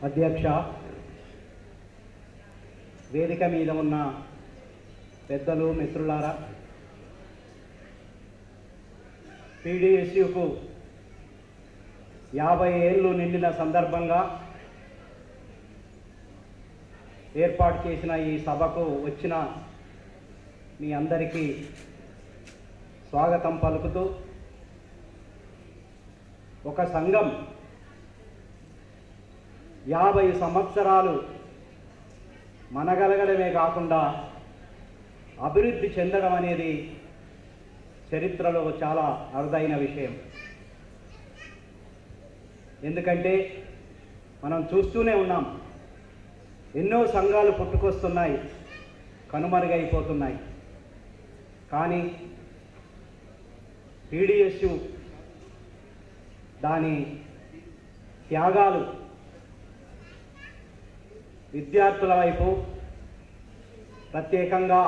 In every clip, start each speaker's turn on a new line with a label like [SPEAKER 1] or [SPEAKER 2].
[SPEAKER 1] అధ్యక్ష వేదిక మీద ఉన్న పెద్దలు మిత్రులారా పీడిఎస్యుకు యాభై ఏళ్ళు నిండిన సందర్భంగా ఏర్పాటు చేసిన ఈ సభకు వచ్చిన మీ అందరికీ స్వాగతం పలుకుతూ ఒక సంఘం యాభై సంవత్సరాలు మనగలగడమే కాకుండా అభివృద్ధి చెందడం అనేది చరిత్రలో చాలా అరుదైన విషయం. ఎందుకంటే మనం చూస్తూనే ఉన్నాం ఎన్నో సంఘాలు పుట్టుకొస్తున్నాయి కనుమరుగైపోతున్నాయి. కానీ పీడిఎస్యు దాని త్యాగాలు విద్యార్థుల వైపు ప్రత్యేకంగా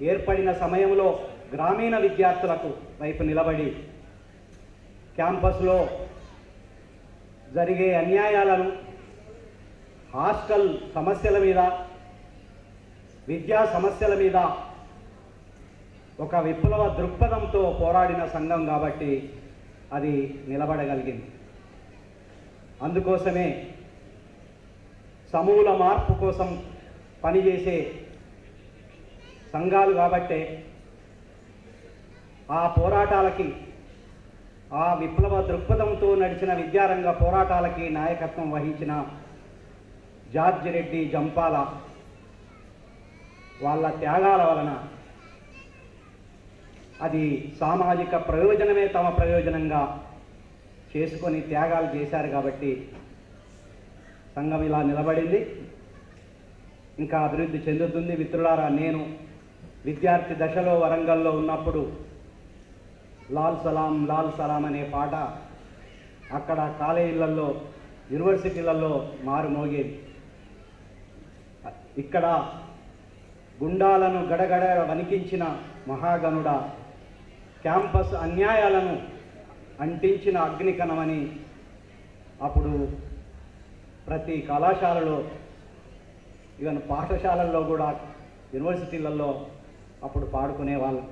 [SPEAKER 1] ఏర్పడిన సమయంలో గ్రామీణ విద్యార్థులకు వైపు నిలబడి క్యాంపస్లో జరిగే అన్యాయాలను హాస్టల్ సమస్యల మీద విద్యా సమస్యల మీద ఒక విప్లవ దృక్పథంతో పోరాడిన సంఘం కాబట్టి అది నిలబడగలిగింది. అందుకోసమే సమూల మార్పు కోసం పనిచేసే సంఘాలు కాబట్టే ఆ పోరాటాలకి ఆ విప్లవ దృక్పథంతో నడిచిన విద్యారంగ పోరాటాలకి నాయకత్వం వహించిన జార్జ్ రెడ్డి జంపాల వాళ్ళ త్యాగాల వలన అది సామాజిక ప్రయోజనమే తమ ప్రయోజనంగా చేసుకొని త్యాగాలు చేశారు కాబట్టి సంఘం ఇలా నిలబడింది. ఇంకా అభివృద్ధి చెందుతుంది. మిత్రులారా నేను విద్యార్థి దశలో వరంగల్లో ఉన్నప్పుడు లాల్ సలాం లాల్ సలాం అనే పాట అక్కడ కాలేజీలలో యూనివర్సిటీలలో మారుమోగేది. ఇక్కడ గుండాలను గడగడ వణికించిన మహాగణుడ క్యాంపస్ అన్యాయాలను అంటించిన అగ్నికణమని అప్పుడు ప్రతి కళాశాలలో ఈవెన్ పాఠశాలల్లో కూడా యూనివర్సిటీలలో అప్పుడు పాడుకునే వాళ్ళం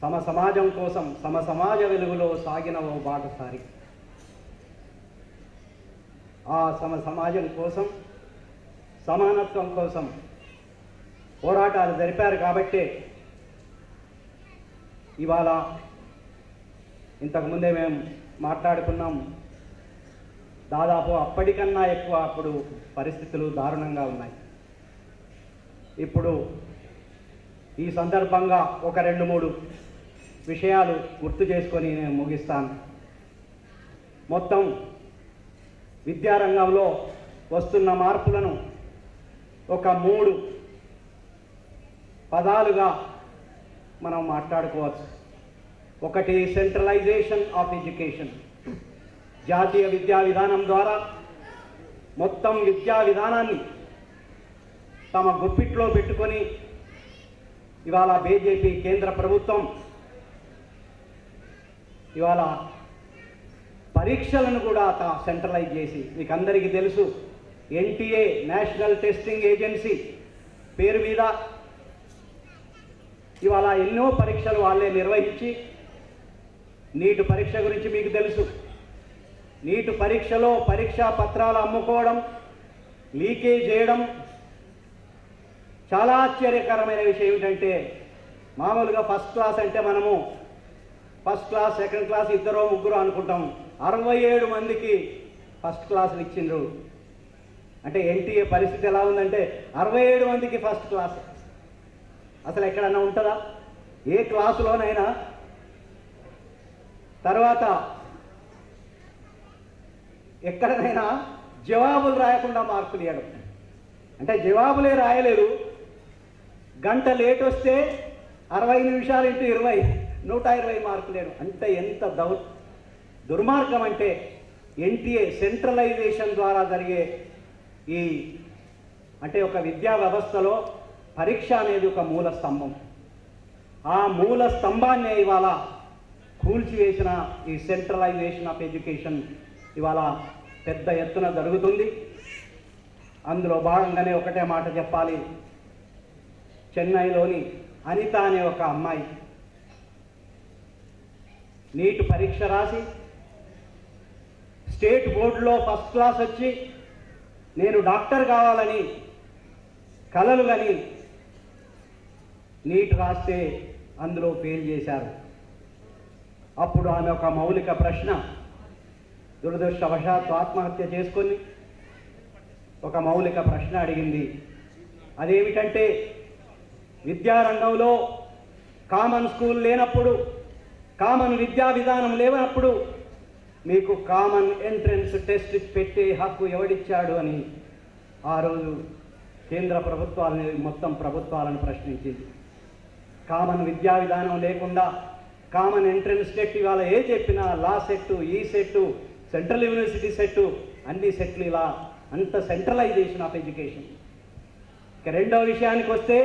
[SPEAKER 1] సమ సమాజం కోసం సమ సమాజ వెలుగులో సాగిన ఓ బాటసారి. ఆ సమ సమాజం కోసం సమానత్వం కోసం పోరాటాలు జరిపారు కాబట్టే ఇవాళ ఇంతకుముందే మేము మాట్లాడుకున్నాం. దాదాపు అప్పటికన్నా ఎక్కువ అప్పుడు పరిస్థితులు దారుణంగా ఉన్నాయి. ఇప్పుడు ఈ సందర్భంగా ఒక రెండు మూడు విషయాలు గుర్తు చేసుకొని నేను ముగిస్తాను. మొత్తం విద్యారంగంలో వస్తున్న మార్పులను ఒక మూడు పదాలుగా మనం మాట్లాడుకోవచ్చు. ఒకటి సెంట్రలైజేషన్ ఆఫ్ ఎడ్యుకేషన్ జాతీయ విద్యా విధానం ద్వారా మొత్తం విద్యా విధానాన్ని తమ గుప్పిట్లో పెట్టుకొని ఇవాళ బీజేపీ కేంద్ర ప్రభుత్వం ఇవాళ పరీక్షలను కూడా తా- సెంట్రలైజ్ చేసి మీకు అందరికీ తెలుసు ఎన్టీఏ నేషనల్ టెస్టింగ్ ఏజెన్సీ పేరు మీద ఇవాళ ఎన్నో పరీక్షలు వాళ్ళే నిర్వహించి నీటి పరీక్ష గురించి మీకు తెలుసు. నీటు పరీక్షలో పరీక్షా పత్రాలు అమ్ముకోవడం లీకేజ్ చేయడం చాలా ఆశ్చర్యకరమైన విషయం ఏమిటంటే మామూలుగా ఫస్ట్ క్లాస్ అంటే మనము ఫస్ట్ క్లాస్ సెకండ్ క్లాస్ ఇద్దరు ముగ్గురు అనుకుంటాం. అరవై ఏడు మందికి ఫస్ట్ క్లాసులు ఇచ్చిండ్రు. అంటే ఎన్టీఏ పరిస్థితి ఎలా ఉందంటే అరవై ఏడు మందికి ఫస్ట్ క్లాస్. అసలు ఎక్కడన్నా ఉంటుందా? ఏ క్లాసులోనైనా. తర్వాత ఎక్కడనైనా జవాబులు రాయకుండా మార్కులు ఇవ్వడం అంటే జవాబులే రాయలేదు గంట లేట్ వస్తే అరవై నిమిషాలు ఇంటూ ఇరవై నూట ఇరవై మార్కులు వేయడం అంత ఎంత దౌ దుర్మార్గం అంటే ఎన్టీఏ సెంట్రలైజేషన్ ద్వారా జరిగే ఈ అంటే ఒక విద్యా వ్యవస్థలో పరీక్ష అనేది ఒక మూల స్తంభం. ఆ మూల స్తంభాన్ని ఇవాళ కూల్చివేసిన ఈ సెంట్రలైజేషన్ ఆఫ్ ఎడ్యుకేషన్ ఇవాళ పెద్ద ఎత్తున జరుగుతుంది. అందులో భాగంగానే ఒకటే మాట చెప్పాలి. చెన్నైలోని అనిత అనే ఒక అమ్మాయి నీట్ పరీక్ష రాసి స్టేట్ బోర్డులో ఫస్ట్ క్లాస్ వచ్చి నేను డాక్టర్ కావాలని కలలు కానీ నీట్ రాస్తే అందులో ఫెయిల్ చేశారు. అప్పుడు ఆమె ఒక మౌలిక ప్రశ్న దురదృష్టవశాత్తు ఆత్మహత్య చేసుకొని ఒక మౌలిక ప్రశ్న అడిగింది. అదేమిటంటే విద్యారంగంలో కామన్ స్కూల్ లేనప్పుడు కామన్ విద్యా విధానం లేనప్పుడు మీకు కామన్ ఎంట్రన్స్ టెస్ట్ పెట్టే హక్కు ఎవడిచ్చాడు అని ఆ రోజు కేంద్ర ప్రభుత్వాలని మొత్తం ప్రభుత్వాలను ప్రశ్నించింది. కామన్ విద్యా విధానం లేకుండా కామన్ ఎంట్రన్స్ టెట్ ఇవాళ ఏ చెప్పినా లా సెట్టు ఈ సెట్టు సెంట్రల్ యూనివర్సిటీ సెట్ అన్ని సెట్లు ఇలా అంత సెంట్రలైజేషన్ ఆఫ్ ఎడ్యుకేషన్. ఇక రెండవ విషయానికి వస్తే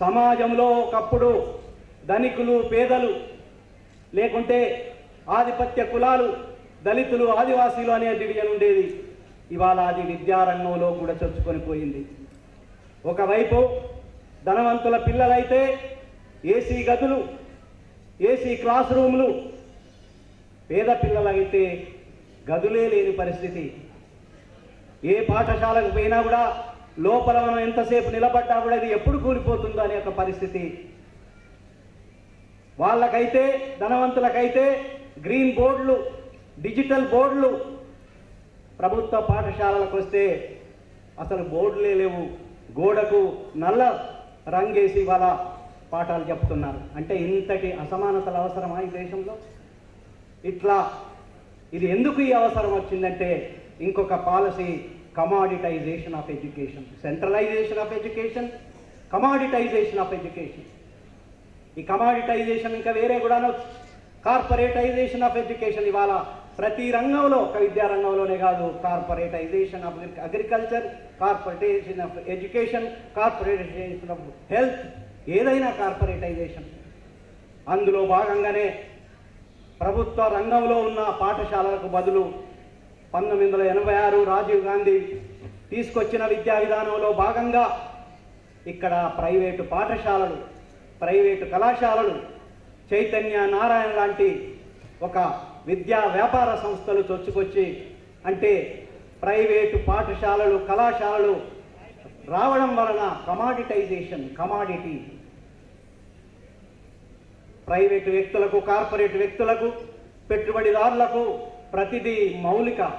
[SPEAKER 1] సమాజంలో ఒకప్పుడు ధనికులు పేదలు లేకుంటే ఆధిపత్య కులాలు దళితులు ఆదివాసీలు అనే డివిజన్ ఉండేది. ఇవాళ అది విద్యారంగంలో కూడా చొచ్చుకొని పోయింది. ఒకవైపు ధనవంతుల పిల్లలైతే ఏసీ గదులు ఏసీ క్లాస్ రూములు పేద పిల్లలైతే గదులే లేని పరిస్థితి. ఏ పాఠశాలకు పోయినా కూడా లోపల మనం ఎంతసేపు నిలబడ్డా కూడా ఇది ఎప్పుడు కూలిపోతుందో అనే ఒక పరిస్థితి. వాళ్ళకైతే ధనవంతులకైతే గ్రీన్ బోర్డులు డిజిటల్ బోర్డులు ప్రభుత్వ పాఠశాలలకు వస్తే అసలు బోర్డులే లేవు. గోడకు నల్ల రంగేసి వాళ్ళ పాఠాలు చెప్తున్నారు. అంటే ఇంతటి అసమానతలు అవసరమా ఈ దేశంలో? ఇట్లా ఇది ఎందుకు ఈ అవసరం వచ్చిందంటే ఇంకొక policy commoditization of education centralization of education commoditization of education ఈ కమాడిటైజేషన్ ఇంకా వేరే కూడా కార్పొరేటైజేషన్ ఆఫ్ ఎడ్యుకేషన్ ఇవాళ ప్రతి రంగంలో ఒక విద్యా రంగంలోనే కాదు corporatization of agriculture corporatization of education corporatization of health ఏదైనా కార్పొరేటైజేషన్ అందులో భాగంగానే ప్రభుత్వ రంగంలో ఉన్న పాఠశాలలకు బదులు పంతొమ్మిది వందల ఎనభై ఆరు రాజీవ్ గాంధీ తీసుకొచ్చిన విద్యా విధానంలో భాగంగా ఇక్కడ ప్రైవేటు పాఠశాలలు ప్రైవేటు కళాశాలలు చైతన్య నారాయణ లాంటి ఒక విద్యా వ్యాపార సంస్థలు చొచ్చుకొచ్చి అంటే ప్రైవేటు పాఠశాలలు కళాశాలలు రావడం వలన కమాడిటైజేషన్ కమాడిటీ ప్రైవేటు వ్యక్తులకు కార్పొరేట్ వ్యక్తులకు పెట్టుబడిదారులకు ప్రతిదీ మౌలిక.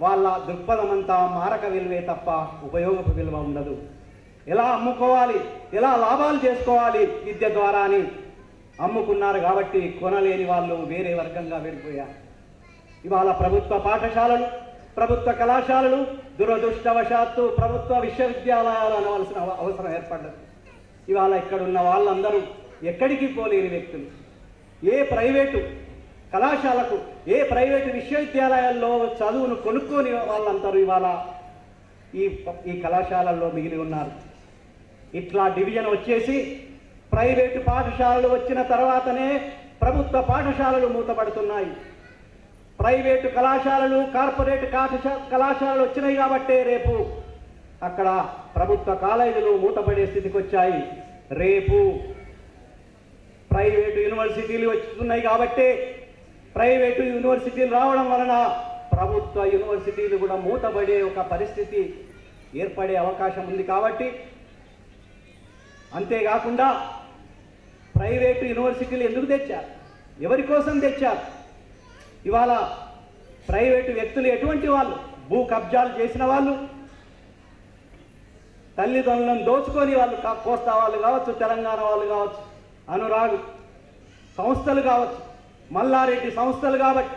[SPEAKER 1] వాళ్ళ దృక్పథం అంతా మారక విలువే తప్ప ఉపయోగపు విలువ ఉండదు. ఎలా అమ్ముకోవాలి? ఎలా లాభాలు చేసుకోవాలి? విద్య ద్వారా అని అమ్ముకున్నారు కాబట్టి కొనలేని వాళ్ళు వేరే వర్గంగా వెళ్ళిపోయారు. ఇవాళ ప్రభుత్వ పాఠశాలలు ప్రభుత్వ కళాశాలలు దురదృష్టవశాత్తు ప్రభుత్వ విశ్వవిద్యాలయాలు అనవలసిన అవసరం ఏర్పడ్డది. ఇవాళ ఇక్కడున్న వాళ్ళందరూ ఎక్కడికి పోలేని వ్యక్తులు. ఏ ప్రైవేటు కళాశాలకు ఏ ప్రైవేటు విశ్వవిద్యాలయాల్లో చదువును కొనుక్కొని వాళ్ళందరూ ఇవాళ ఈ ఈ కళాశాలల్లో మిగిలి ఉన్నారు. ఇట్లా డివిజన్ వచ్చేసి ప్రైవేటు పాఠశాలలు వచ్చిన తర్వాతనే ప్రభుత్వ పాఠశాలలు మూతపడుతున్నాయి. ప్రైవేటు కళాశాలలు కార్పొరేట్ కాఠశా కళాశాలలు వచ్చినాయి కాబట్టే రేపు అక్కడ ప్రభుత్వ కాలేజీలు మూతపడే స్థితికి వచ్చాయి రేపు ప్రైవేటు యూనివర్సిటీలు వస్తున్నాయి కాబట్టి ప్రైవేటు యూనివర్సిటీలు రావడం వలన ప్రభుత్వ యూనివర్సిటీలు కూడా మూతపడే ఒక పరిస్థితి ఏర్పడే అవకాశం ఉంది కాబట్టి అంతేకాకుండా ప్రైవేటు యూనివర్సిటీలు ఎందుకు తెచ్చారు? ఎవరి కోసం తెచ్చారు? ఇవాళ ప్రైవేటు వ్యక్తులు ఎటువంటి వాళ్ళు? భూ కబ్జాలు చేసిన వాళ్ళు? తల్లిదండ్రులను దోచుకొని వాళ్ళు కోస్తా వాళ్ళు కావచ్చు తెలంగాణ వాళ్ళు కావచ్చు అనురాగ్ సంస్థలు కావచ్చు మల్లారెడ్డి సంస్థలు కాబట్టి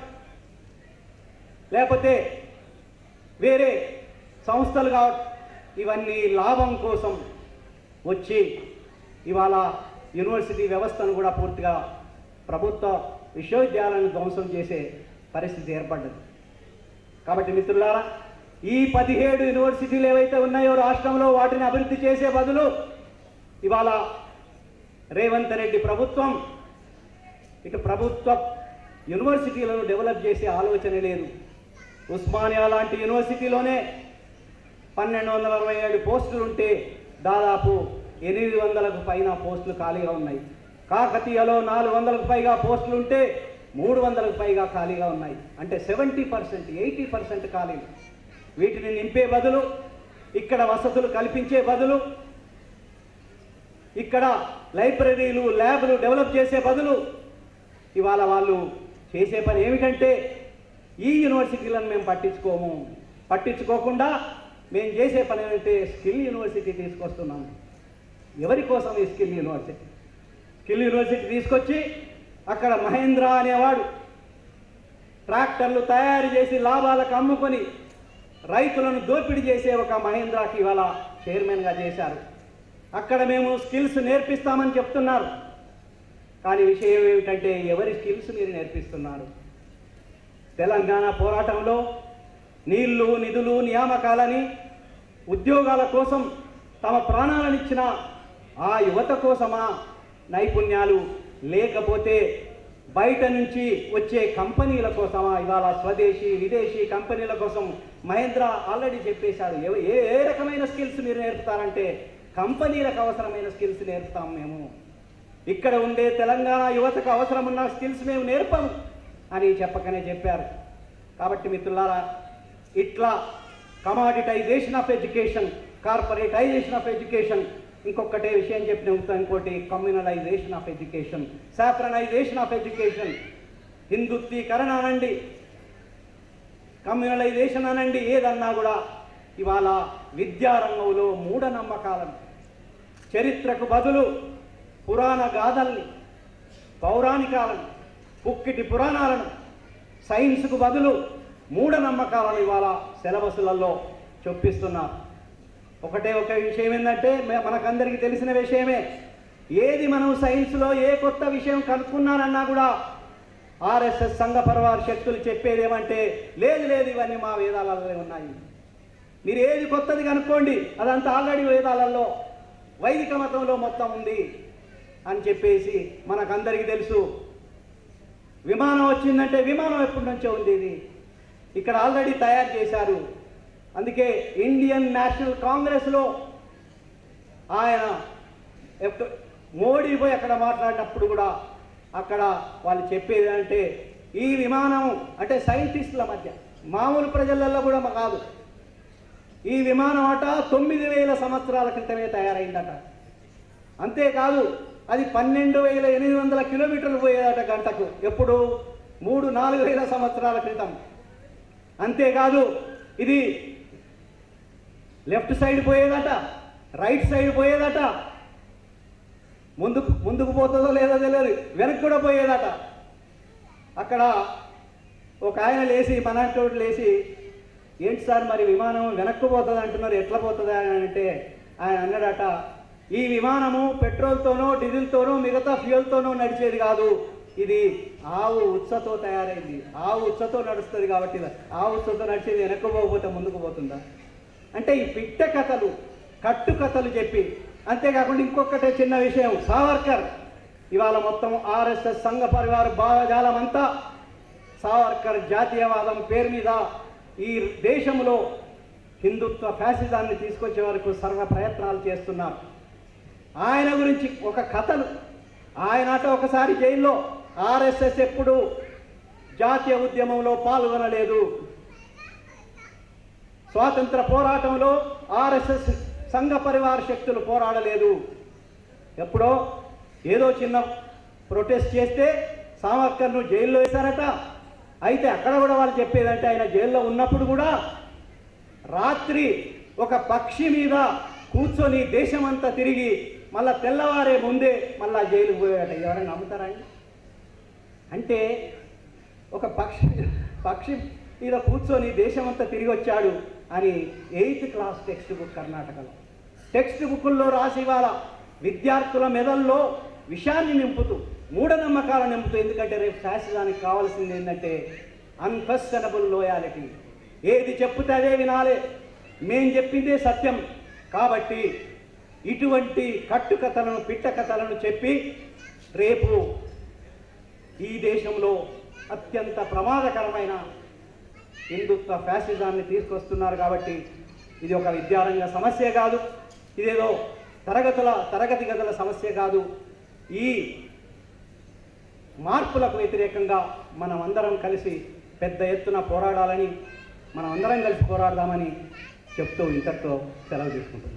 [SPEAKER 1] లేకపోతే వేరే సంస్థలు కావచ్చు ఇవన్నీ లాభం కోసం వచ్చి ఇవాళ యూనివర్సిటీ వ్యవస్థను కూడా పూర్తిగా ప్రభుత్వ విశ్వవిద్యాలయాలను ధ్వంసం చేసే పరిస్థితి ఏర్పడ్డది. కాబట్టి మిత్రులారా ఈ పదిహేడు యూనివర్సిటీలు ఏవైతే ఉన్నాయో రాష్ట్రంలో వాటిని అభివృద్ధి చేసే బదులు ఇవాళ రేవంత్ రెడ్డి ప్రభుత్వం. ఇటు ప్రభుత్వ యూనివర్సిటీలను డెవలప్ చేసే ఆలోచన లేదు. ఉస్మానియా లాంటి యూనివర్సిటీలోనే పన్నెండు వందల అరవై ఏడు పోస్టులు ఉంటే దాదాపు ఎనిమిది వందలకు పైన పోస్టులు ఖాళీగా ఉన్నాయి. కాకతీయలో నాలుగు వందలకు పైగా పోస్టులు ఉంటే మూడు వందలకు పైగా ఖాళీగా ఉన్నాయి. అంటే సెవెంటీ పర్సెంట్ ఎయిటీ పర్సెంట్ ఖాళీలు. వీటిని నింపే బదులు ఇక్కడ వసతులు కల్పించే బదులు ఇక్కడ లైబ్రరీలు ల్యాబ్లు డెవలప్ చేసే బదులు ఇవాళ వాళ్ళు చేసే పని ఏమిటంటే ఈ యూనివర్సిటీలను మేము పట్టించుకోము. పట్టించుకోకుండా మేము చేసే పని ఏంటంటే స్కిల్ యూనివర్సిటీ తీసుకొస్తున్నాము ఎవరి కోసం ఈ స్కిల్ యూనివర్సిటీ? స్కిల్ యూనివర్సిటీ తీసుకొచ్చి అక్కడ మహేంద్ర అనేవాడు ట్రాక్టర్లు తయారు చేసి లాభాలకు అమ్ముకొని రైతులను దోపిడీ చేసే ఒక మహేంద్రాకి ఇవాళ చైర్మన్గా చేశారు. అక్కడ మేము స్కిల్స్ నేర్పిస్తామని చెప్తున్నారు. కానీ విషయం ఏమిటంటే ఎవరి స్కిల్స్ మీరు నేర్పిస్తున్నారు? తెలంగాణ పోరాటంలో నీళ్ళు నిధులు నియామకాలని ఉద్యోగాల కోసం తమ ప్రాణాలనిచ్చిన ఆ యువత కోసమా నైపుణ్యాలు లేకపోతే బయట నుంచి వచ్చే కంపెనీల కోసమా? ఇవాళ స్వదేశీ విదేశీ కంపెనీల కోసం మహేంద్ర ఆల్రెడీ చెప్పేశారు. ఏ ఏ రకమైన స్కిల్స్ మీరు నేర్పుతారంటే కంపెనీలకు అవసరమైన స్కిల్స్ నేర్పుతాం మేము. ఇక్కడ ఉండే తెలంగాణ యువతకు అవసరం ఉన్న స్కిల్స్ మేము నేర్పము అని చెప్పకనే చెప్పారు. కాబట్టి మిత్రులారా ఇట్లా commoditization of education corporatization of education ఇంకొకటే విషయం చెప్పిన ఇంకోటి communalization of education saffronization of education హిందుత్వీకరణ అనండి. కమ్యూనలైజేషన్ అనండి. ఏదన్నా కూడా ఇవాళ విద్యారంగంలో మూఢనమ్మకాలను చరిత్రకు బదులు పురాణ గాథల్ని పౌరాణికాలను పుక్కిటి పురాణాలను సైన్స్కు బదులు మూఢనమ్మకాలను ఇవాళ సిలబస్లలో చొప్పిస్తున్నారు. ఒకటే ఒక విషయం ఏంటంటే మనకందరికీ తెలిసిన విషయమే. ఏది మనం సైన్స్లో ఏ కొత్త విషయం కనుక్కున్నానన్నా కూడా ఆర్ఎస్ఎస్ సంఘ పరివార శక్తులు చెప్పేది ఏమంటే లేదు లేదు ఇవన్నీ మా వేదాలలో ఉన్నాయి. మీరు ఏది కొత్తది కనుక్కోండి అదంతా ఆల్రెడీ వేదాలలో వైదిక మతంలో మొత్తం ఉంది అని చెప్పేసి మనకందరికీ తెలుసు. విమానం వచ్చిందంటే విమానం ఎప్పటి నుంచో ఉంది ఇది. ఇక్కడ ఆల్రెడీ తయారు చేశారు. అందుకే ఇండియన్ నేషనల్ కాంగ్రెస్లో ఆయన మోడీ పోయి అక్కడ మాట్లాడినప్పుడు కూడా అక్కడ వాళ్ళు చెప్పేది అంటే ఈ విమానం అంటే సైంటిస్టుల మధ్య మామూలు ప్రజలలో కూడా మా కాదు. ఈ విమానం అట తొమ్మిది వేల సంవత్సరాల క్రితమే తయారైందట. అంతేకాదు అది పన్నెండు వేల ఎనిమిది వందల కిలోమీటర్లు పోయేదట గంటకు ఎప్పుడు? మూడు నాలుగు వేల సంవత్సరాల క్రితం. అంతేకాదు ఇది లెఫ్ట్ సైడ్ పోయేదట రైట్ సైడ్ పోయేదట. ముందుకు ముందుకు పోతుందో లేదో తెలియదు వెనక్కి కూడా పోయేదట. అక్కడ ఒక ఆయన లేచి మనాటోడు లేచి ఏంటి సార్ మరి విమానం వెనక్కు పోతుంది అంటున్నారు ఎట్లా పోతుంది అని అంటే ఆయన అన్నాడట ఈ విమానము పెట్రోల్తోనో డీజిల్తోనో మిగతా ఫ్యూయల్తోనో నడిచేది కాదు. ఇది ఆవు ఉత్సతో తయారైంది. ఆవు ఉత్సతో నడుస్తుంది కాబట్టి ఆవు ఉత్సతో నడిచేది వెనక్కు పోకపోతే ముందుకు పోతుందా? అంటే ఈ పిట్ట కథలు కట్టు కథలు చెప్పి అంతేకాకుండా ఇంకొకటే చిన్న విషయం. సావర్కర్ ఇవాళ మొత్తం ఆర్ఎస్ఎస్ సంఘ పరివార భావజాలం అంతా సావర్కర్ జాతీయవాదం పేరు మీద ఈ దేశంలో హిందుత్వ ఫ్యాసిజాన్ని తీసుకొచ్చే వరకు సర్వ ప్రయత్నాలు చేస్తున్నారు. ఆయన గురించి ఒక కథలు. ఆయన ఒకసారి జైల్లో ఆర్ఎస్ఎస్ ఎప్పుడు జాతీయ ఉద్యమంలో పాల్గొనలేదు. స్వాతంత్ర పోరాటంలో ఆర్ఎస్ఎస్ సంఘ పరివార శక్తులు పోరాడలేదు. ఎప్పుడో ఏదో చిన్న ప్రొటెస్ట్ చేస్తే సావర్కర్ను జైల్లో వేశారట. అయితే అక్కడ కూడా వాళ్ళు చెప్పేదంటే ఆయన జైల్లో ఉన్నప్పుడు కూడా రాత్రి ఒక పక్షి మీద కూర్చొని దేశమంతా తిరిగి మళ్ళా తెల్లవారే ముందే మళ్ళా జైలుకు పోయాడట ఎవరైనా నమ్ముతారా అండి? అంటే ఒక పక్షి పక్షి మీద కూర్చొని దేశమంతా తిరిగి వచ్చాడు అని ఎయిత్ క్లాస్ టెక్స్ట్ బుక్ కర్ణాటకలో. టెక్స్ట్ బుక్కుల్లో రాసి ఇవాళ విద్యార్థుల మెదల్లో విషయాన్ని నింపుతూ మూఢనమ్మకాలను నమ్ముతూ ఎందుకంటే రేపు ఫ్యాసిజానికి కావాల్సింది ఏంటంటే అన్క్వశ్చనబుల్ లోయాలిటీ ఏది చెప్తే అదే వినాలే. మేం చెప్పిందే సత్యం. కాబట్టి ఇటువంటి కట్టు కథలను పిట్ట కథలను చెప్పి రేపు ఈ దేశంలో అత్యంత ప్రమాదకరమైన హిందుత్వ ఫ్యాసిజాన్ని తీసుకొస్తున్నారు కాబట్టి ఇది ఒక విద్యారంగ సమస్య కాదు. ఇదేదో తరగతుల తరగతి గదుల సమస్య కాదు. ఈ మార్పులకు వ్యతిరేకంగా మనం అందరం కలిసి పెద్ద ఎత్తున పోరాడాలని మనం అందరం కలిసి పోరాడదామని చెప్తూ ఇంతటితో సెలవు తీసుకుంటున్నాం.